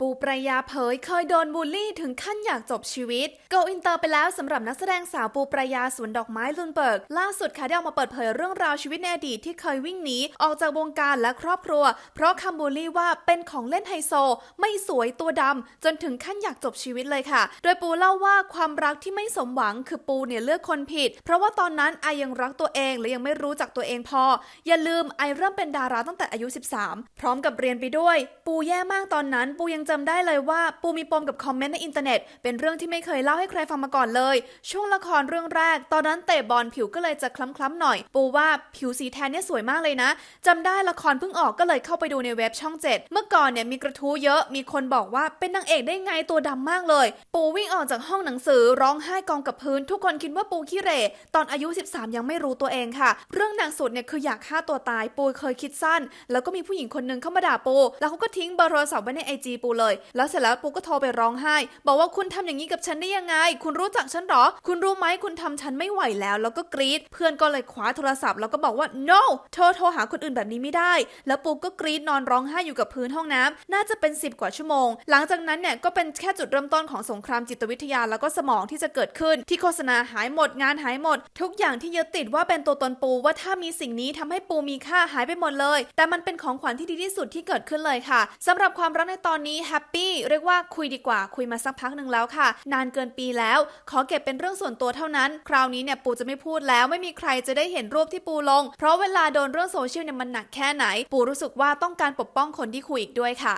ปูปรายาเผยเคยโดนบูลลี่ถึงขั้นอยากจบชีวิต โกอินเตอร์ไปแล้วสำหรับนักแสดงสาวปูปรายาสวนดอกไม้ลุนเบิร์ก ล่าสุดค่ะได้ออกมาเปิดเผยเรื่องราวชีวิตในอดีตที่เคยวิ่งหนีออกจากวงการและครอบครัว เพราะคำบูลลี่ว่าเป็นของเล่นไฮโซ ไม่สวยตัวดำจนถึงขั้นอยากจบชีวิตเลยค่ะ โดยปูเล่าว่าความรักที่ไม่สมหวังคือปูเนี่ยเลือกคนผิด เพราะว่าตอนนั้นไอยังรักตัวเองและยังไม่รู้จักตัวเองพอ อย่าลืมไอเริ่มเป็นดาราตั้งแต่อายุ 13 พร้อมกับเรียนไปด้วย ปูแย่มากตอนนั้นปูยังจำได้เลยว่าปูมีปมกับคอมเมนต์ในอินเทอร์เน็ต เป็นเรื่องที่ไม่เคยเล่าให้ใครฟังมาก่อนเลย ช่วงละครเรื่องแรก ตอนนั้นเตะบอลผิวก็เลยจะคล้ำๆหน่อย ปูว่าผิวสีแทนเนี่ยสวยมากเลยนะจำได้ละครเพิ่งออกก็เลยเข้าไปดูในเว็บช่อง7เมื่อก่อนเนี่ยมีกระทู้เยอะมีคนบอกว่าเป็นนางเอกได้ไงตัวดำมากเลย ปูวิ่งออกจากห้องหนังสือร้องไห้กองกับพื้น ทุกคนคิดว่าปูขี้เหร่ตอนอายุ 13 ยังไม่รู้ตัวเองค่ะ เรื่องหนักสุดเนี่ยคืออยากฆ่าตัวตายปูเคยคิดสั้น แล้วก็มีผู้หญิงคนหนึงเข้ามาด่าปูแล้วเขาก็ทิ้งเบอร์โทรศัพท์ไว้ในไอจีปูเลย แล้วเสร็จแล้วปูก็โทรไปร้องไห้ บอกว่าคุณทำอย่างนี้กับฉันได้ยังไง คุณรู้จักฉันเหรอ คุณรู้ไหมคุณทำฉันไม่ไหวแล้ว แล้วก็กรีด เพื่อนก็เลยคว้าโทรศัพท์แล้วก็บอกว่า no เธอโทรหาคนอื่นแบบนี้ไม่ได้ แล้วปูก็กรีดนอนร้องไห้อยู่กับพื้นห้องน้ำน่าจะเป็น 10 กว่าชั่วโมง หลังจากนั้นเนี่ยก็เป็นแค่จุดเริ่มต้นของสงครามจิตวิทยาแล้วก็สมองที่จะเกิดขึ้น ที่โฆษณาหายหมดงานหายหมด ทุกอย่างที่ยึดติดว่าเป็นตัวตนปูว่าถ้ามีสิ่งนี้ทำให้ปูมีค่าหายไปหมดเลย แต่มันเป็นของขวัญที่ดีที่สุดที่เกิดขึ้นเลยค่ะสำหรับความรักในตอนนี้แฮปปี้เรียกว่าคุยดีกว่าคุยมาสักพักหนึ่งแล้วค่ะ นานเกินปีแล้ว ขอเก็บเป็นเรื่องส่วนตัวเท่านั้น คราวนี้เนี่ยปูจะไม่พูดแล้วไม่มีใครจะได้เห็นรูปที่ปูลง เพราะเวลาโดนเรื่องโซเชียลเนี่ยมันหนักแค่ไหน ปูรู้สึกว่าต้องการปกป้องคนที่คุยอีกด้วยค่ะ